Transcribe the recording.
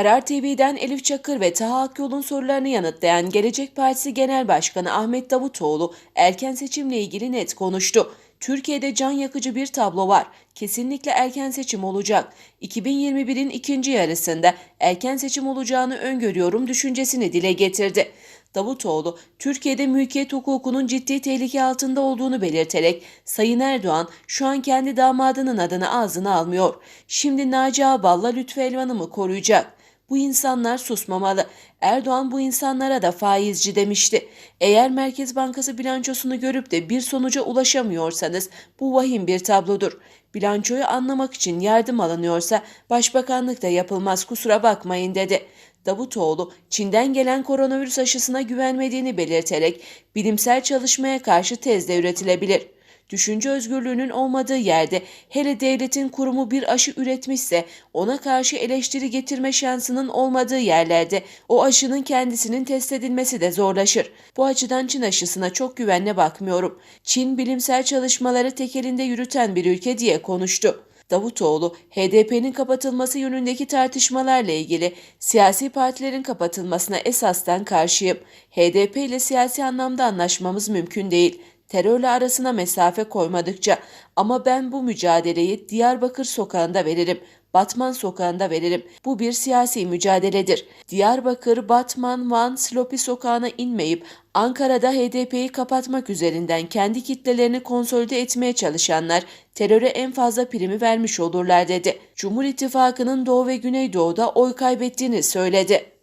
Karar TV'den Elif Çakır ve Taha Akyol'un sorularını yanıtlayan Gelecek Partisi Genel Başkanı Ahmet Davutoğlu erken seçimle ilgili net konuştu. Türkiye'de can yakıcı bir tablo var. Kesinlikle erken seçim olacak. 2021'in ikinci yarısında erken seçim olacağını öngörüyorum düşüncesini dile getirdi. Davutoğlu, Türkiye'de mülkiyet hukukunun ciddi tehlike altında olduğunu belirterek Sayın Erdoğan şu an kendi damadının adını ağzına almıyor. Şimdi Naci Ağbal'la Lütfü Elvan'ı mı koruyacak? Bu insanlar susmamalı. Erdoğan bu insanlara da faizci demişti. Eğer Merkez Bankası bilançosunu görüp de bir sonuca ulaşamıyorsanız bu vahim bir tablodur. Bilançoyu anlamak için yardım alınıyorsa başbakanlık da yapılmaz kusura bakmayın dedi. Davutoğlu, Çin'den gelen koronavirüs aşısına güvenmediğini belirterek bilimsel çalışmaya karşı tez de üretilebilir. Düşünce özgürlüğünün olmadığı yerde hele devletin kurumu bir aşı üretmişse ona karşı eleştiri getirme şansının olmadığı yerlerde o aşının kendisinin test edilmesi de zorlaşır. Bu açıdan Çin aşısına çok güvenle bakmıyorum. Çin bilimsel çalışmaları tek elinde yürüten bir ülke diye konuştu. Davutoğlu, HDP'nin kapatılması yönündeki tartışmalarla ilgili siyasi partilerin kapatılmasına esastan karşıyım. HDP ile siyasi anlamda anlaşmamız mümkün değil. Terörle arasına mesafe koymadıkça ama ben bu mücadeleyi Diyarbakır sokağında veririm. Batman sokağında veririm. Bu bir siyasi mücadeledir. Diyarbakır, Batman, Van, Slopi sokağına inmeyip Ankara'da HDP'yi kapatmak üzerinden kendi kitlelerini konsolide etmeye çalışanlar teröre en fazla primi vermiş olurlar dedi. Cumhur İttifakı'nın Doğu ve Güneydoğu'da oy kaybettiğini söyledi.